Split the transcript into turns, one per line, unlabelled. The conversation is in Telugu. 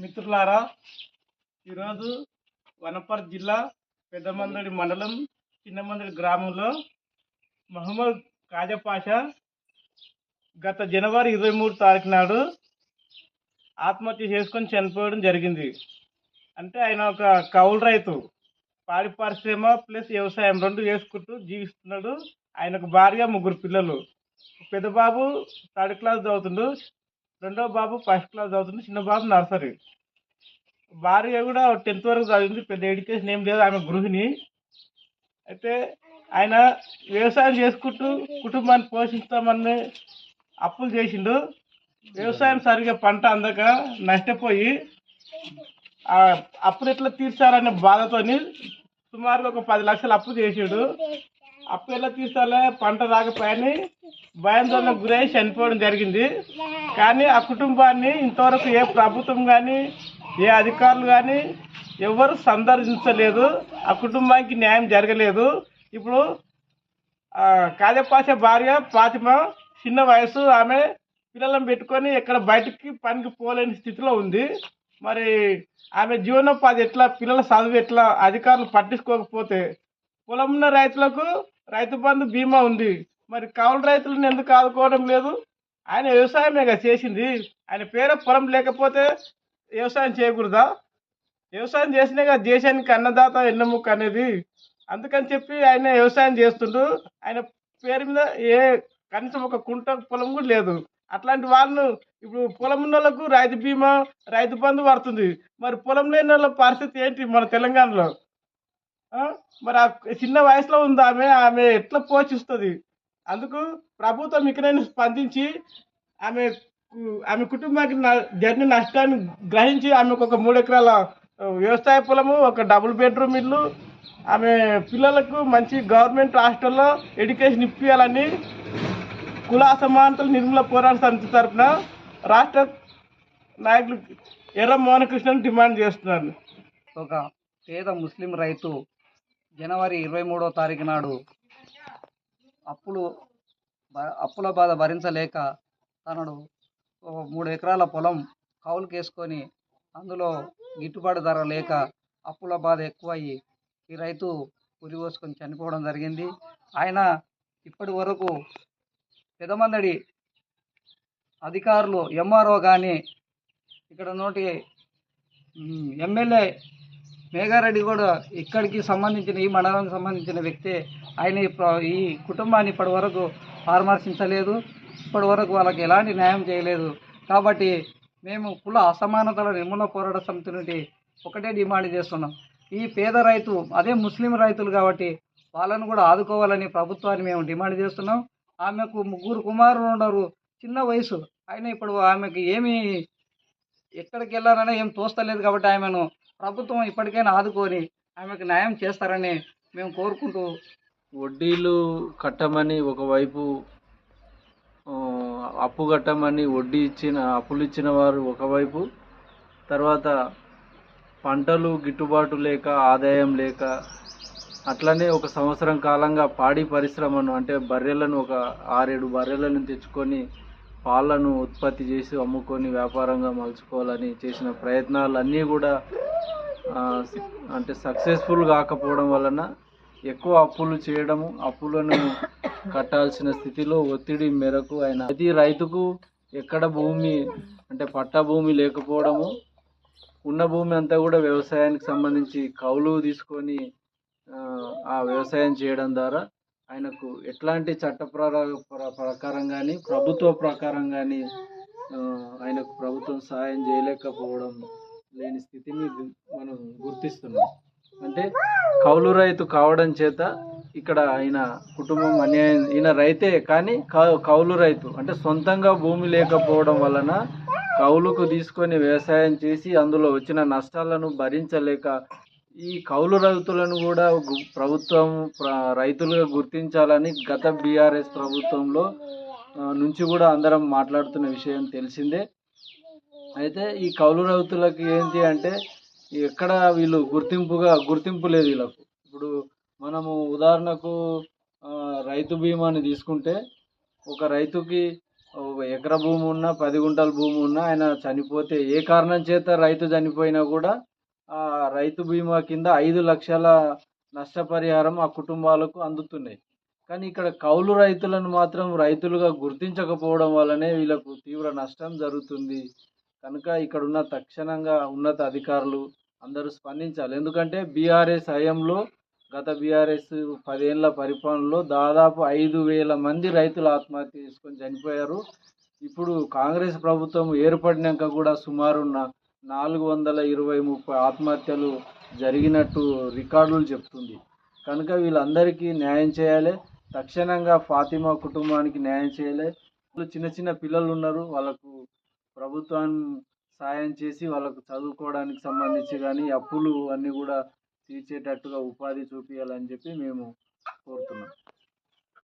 మిత్రులారా ఈరోజు వనపర్తి జిల్లా పెద్దమందడి మండలం చిన్నమందడి గ్రామంలో మహమ్మద్ కాజపాషా గత జనవరి ఇరవై మూడు తారీఖు నాడు ఆత్మహత్య చేసుకొని చనిపోవడం జరిగింది. అంటే ఆయన ఒక కౌలు రైతు పాడి పరిశ్రమ ప్లస్ వ్యవసాయం రెండు చేసుకుంటూ జీవిస్తున్నాడు. ఆయనకు భార్య ముగ్గురు పిల్లలు. పెద్దబాబు థర్డ్ క్లాస్ చదువుతుండు. రెండో బాబు ఫస్ట్ క్లాస్ చదువుతుంది చిన్న బాబు నర్సరీ భార్య కూడా టెన్త్ వరకు చదివింది పెద్ద ఎడ్యుకేషన్ ఏం లేదు ఆమె గృహిణి. అయితే ఆయన వ్యవసాయం చేసుకుంటూ కుటుంబాన్ని పోషిస్తామని అప్పులు చేసిండు. వ్యవసాయం సరిగా పంట అందక నష్టపోయి ఆ అప్పులు ఎట్లా తీర్చాలనే బాధతోని సుమారుగా ఒక పది లక్షలు అప్పు చేసాడు. అప్పు ఎలా తీర్చాలే పంట రాకపోయాని భయంతో గురై చనిపోవడం జరిగింది. కానీ ఆ కుటుంబాన్ని ఇంతవరకు ఏ ప్రభుత్వం కానీ ఏ అధికారులు కానీ ఎవరు సందర్శించలేదు. ఆ కుటుంబానికి న్యాయం జరగలేదు. ఇప్పుడు కాజపాసే భార్య ఫాతిమ చిన్న వయసు ఆమె పిల్లలను పెట్టుకొని ఎక్కడ బయటికి పనికి పోలేని స్థితిలో ఉంది. మరి ఆమె జీవనోపాధి ఎట్లా పిల్లల చదువు ఎట్లా అధికారులు పట్టించుకోకపోతే పొలం ఉన్న రైతులకు రైతు బంధు బీమా ఉంది. మరి కౌలు రైతులను ఎందుకు ఆదుకోవడం లేదు? ఆయన వ్యవసాయమే కదా చేసింది. ఆయన పేర పొలం లేకపోతే వ్యవసాయం చేయకూడదా? వ్యవసాయం చేసినా కదా దేశానికి అన్నదాత ఎన్నముక్క అనేది. అందుకని చెప్పి ఆయన వ్యవసాయం చేస్తుండు. ఆయన పేరు మీద ఏ కనీసం ఒక కుంట పొలం కూడా లేదు. అట్లాంటి వాళ్ళు ఇప్పుడు పొలం ఉన్న వాళ్ళకు రైతు బీమా రైతు బంధు పడుతుంది. మరి పొలం లేని వాళ్ళ పరిస్థితి ఏంటి మన తెలంగాణలో? మరి ఆ చిన్న వయసులో ఉంది ఆమె ఆమె ఎట్లా పోషిస్తుంది? అందుకు ప్రభుత్వం ఇకనైనా స్పందించి ఆమె ఆమె కుటుంబానికి జరిగిన నష్టాన్ని గ్రహించి ఆమెకు ఒక మూడు ఎకరాల వ్యవసాయ పొలము ఒక డబుల్ బెడ్రూమ్ ఇల్లు ఆమె పిల్లలకు మంచి గవర్నమెంట్ హాస్టల్లో ఎడ్యుకేషన్ ఇప్పించాలని కుల అసమానతలు నిర్మూల పోరాట సమితి తరఫున రాష్ట్ర నాయకులు ఎర్ర మోహనకృష్ణను డిమాండ్ చేస్తున్నారు.
ఒక పేద ముస్లిం రైతు జనవరి ఇరవై మూడో తారీఖు నాడు అప్పులు అప్పుల బాధ భరించలేక తనడు మూడు ఎకరాల పొలం కౌలుకేసుకొని అందులో గిట్టుబాటు ధర లేక అప్పుల బాధ ఎక్కువయ్యి ఈ రైతు ఉరిపోసుకొని చనిపోవడం జరిగింది. ఆయన ఇప్పటి వరకు పెదమందడి అధికారులు ఎంఆర్ఓ కానీ ఇక్కడ నోటి ఎమ్మెల్యే మేఘారెడ్డి కూడా ఇక్కడికి సంబంధించిన ఈ మండలానికి సంబంధించిన వ్యక్తే. ఆయన ఈ కుటుంబాన్ని ఇప్పటి వరకు పరామర్శించలేదు. ఇప్పటి వరకు వాళ్ళకి ఎలాంటి న్యాయం చేయలేదు. కాబట్టి మేము కుల అసమానతల నిర్మూలన పోరాట సమితి నుండి ఒకటే డిమాండ్ చేస్తున్నాం. ఈ పేద రైతు అదే ముస్లిం రైతులు కాబట్టి వాళ్ళను కూడా ఆదుకోవాలని ప్రభుత్వాన్ని మేము డిమాండ్ చేస్తున్నాం. ఆమెకు ముగ్గురు కుమారులు ఉన్నారు. చిన్న వయసు. అయినా ఇప్పుడు ఆమెకి ఏమీ ఎక్కడికి వెళ్ళాలన్నా ఏం తోస్తలేదు కాబట్టి ఆమెను ప్రభుత్వం ఇప్పటికైనా ఆదుకొని ఆమెకు న్యాయం చేస్తారని మేము కోరుకుంటూ
వడ్డీలు కట్టమని ఒకవైపు అప్పు కట్టమని వడ్డీ ఇచ్చిన అప్పులు ఇచ్చిన వారు ఒకవైపు తర్వాత పంటలు గిట్టుబాటు లేక ఆదాయం లేక అట్లనే ఒక సంవత్సరం కాలంగా పాడి పరిశ్రమను అంటే బర్రెలను ఒక ఆరేడు బర్రెలను తెచ్చుకొని పాలను ఉత్పత్తి చేసి అమ్ముకొని వ్యాపారంగా మలుచుకోవాలని చేసిన ప్రయత్నాలన్నీ కూడా అంటే సక్సెస్ఫుల్ కాకపోవడం వలన ఎక్కువ అప్పులు చేయడము అప్పులను కట్టాల్సిన స్థితిలో ఒత్తిడి మేరకు ఆయన ప్రతి రైతుకు ఎక్కడ భూమి అంటే పట్టా భూమి లేకపోవడము ఉన్న భూమి అంతా కూడా వ్యవసాయానికి సంబంధించి కౌలు తీసుకొని ఆ వ్యవసాయం చేయడం ద్వారా ఆయనకు ఎట్లాంటి చట్ట ప్ర- ప్రకారం కానీ ప్రభుత్వ ప్రకారం కానీ ఆయనకు ప్రభుత్వం సహాయం చేయలేకపోవడం లేని స్థితిని మనం గుర్తిస్తున్నాం. అంటే కౌలు రైతు కావడం చేత ఇక్కడ ఆయన కుటుంబం అన్యాయం ఈయన రైతే కానీ కౌ- కౌలు రైతు అంటే సొంతంగా భూమి లేకపోవడం వలన కౌలుకు తీసుకొని వ్యవసాయం చేసి అందులో వచ్చిన నష్టాలను భరించలేక ఈ కౌలు రైతులను కూడా ప్రభుత్వం రైతులుగా గుర్తించాలని గత బీఆర్ఎస్ ప్రభుత్వంలో నుంచి కూడా అందరం మాట్లాడుతున్న విషయం తెలిసిందే. అయితే ఈ కౌలు రైతులకు ఏంటి అంటే ఎక్కడ వీళ్ళు గుర్తింపుగా గుర్తింపు లేదు వీళ్ళకు. ఇప్పుడు మనము ఉదాహరణకు రైతు బీమాని తీసుకుంటే ఒక రైతుకి ఒక ఎకరా భూమి ఉన్నా పది గుంటల భూమి ఉన్నా ఆయన చనిపోతే ఏ కారణం చేత రైతు చనిపోయినా కూడా రైతు బీమా కింద ఐదు లక్షల నష్టపరిహారం ఆ కుటుంబాలకు అందుతున్నాయి. కానీ ఇక్కడ కౌలు రైతులను మాత్రం రైతులుగా గుర్తించకపోవడం వల్లనే వీళ్ళకు తీవ్ర నష్టం జరుగుతుంది. కనుక ఇక్కడ ఉన్న తక్షణంగా ఉన్నత అధికారులు అందరూ స్పందించాలి. ఎందుకంటే బీఆర్ఎస్ హయాంలో గత బీఆర్ఎస్ పదేళ్ళ పరిపాలనలో దాదాపు ఐదు వేల మంది రైతులు ఆత్మహత్య చేసుకొని చనిపోయారు. ఇప్పుడు కాంగ్రెస్ ప్రభుత్వం ఏర్పడినాక కూడా సుమారు నాలుగు వందల ఇరవై ముప్పై ఆత్మహత్యలు జరిగినట్టు రికార్డులు చెప్తుంది. కనుక వీళ్ళందరికీ న్యాయం చేయాలి. తక్షణంగా ఫాతిమా కుటుంబానికి న్యాయం చేయాలి. చిన్న చిన్న పిల్లలు ఉన్నారు. వాళ్ళకు ప్రభుత్వం సాయం చేసి వాళ్ళకు చదువుకోవడానికి సంబంధించి కానీ అప్పులు అన్నీ కూడా తీర్చేటట్టుగా ఉపాధి చూపించాలని చెప్పి మేము కోరుతున్నాం.